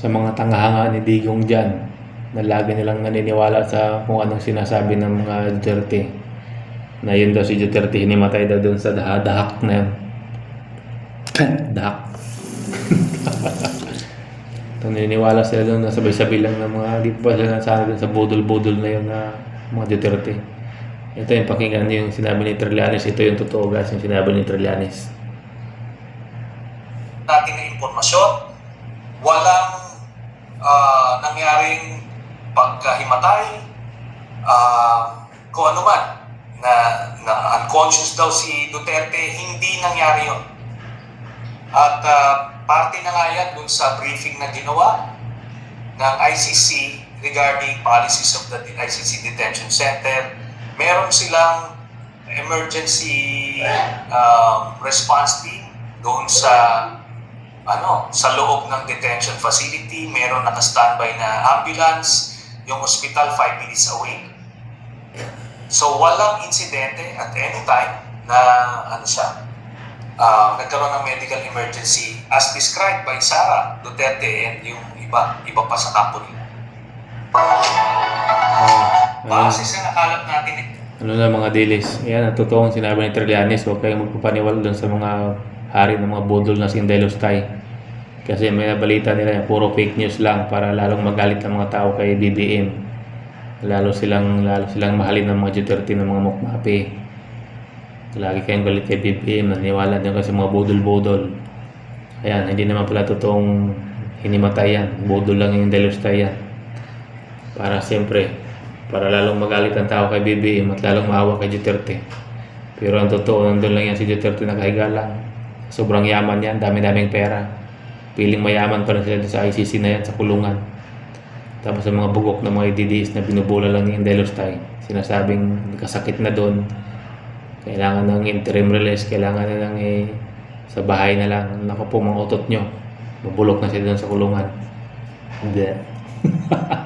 sa mga tangahanga ni Digong dyan na lagi nilang naniniwala sa kung anong sinasabi ng mga Duterte. Na yun daw si Duterte hinimatay daw doon sa daha- dahak na yun. Dahak. Naniniwala sila doon na sabay-sabay lang ng mga di pa sila nasana sa budol-budol na yun na mga Duterte. Ito yung pakinggan yung sinabi ni Trillanes. Ito yung totoo guys yung sinabi ni Trillanes. Natin na impormasyon. Walang ah, nangyaring pagkahimatay, ah, kung ano man, na, na unconscious daw si Duterte, hindi nangyari yun. At ah, parte na nga yan dun sa briefing na ginawa ng ICC regarding policies of the ICC Detention Center. Meron silang emergency um, response team doon sa ano, sa loob ng detention facility, meron naka-standby na ambulance, yung hospital 5 minutes away. So walang insidente at any time na ano siya, ah, nagkaroon ng medical emergency as described by Sara Duterte and yung iba, iba pa sa. Ah, Base sa nakalap natin eh, ano na mga dilis. Yan, ang totoong sinabi ni Trillanes. Huwag kayong magpapaniwala doon sa mga hari ng mga budol na Sindelostay. Kasi may nabalita nila puro fake news lang para lalong magalit ang mga tao kay BBM. Lalo silang, lalo silang mahalin ng mga Duterte ng mga mukmapi. Lagi kayong galit kay BBM, naniwala din kasi mga budol-budol. Ayan, hindi naman pala totoong hinimatay yan. Budol lang yung Delostay yan. Para siyempre, para lalong magalit ang tao kay BBM at lalong maawa kay Duterte. Pero ang totoo, nandun lang yan si Duterte nakahiga lang. Sobrang yaman yan, dami-daming pera. Piling mayaman pa rin sila sa ICC na yan, sa kulungan. Tapos ang mga bugok ng mga IDDs na binubula lang ni Indelostay, sinasabing kasakit na doon. Kailangan ng interim release, kailangan na lang eh, sa bahay na lang. Naku po, mga utot nyo. Mabulok na sila doon sa kulungan. Hindi.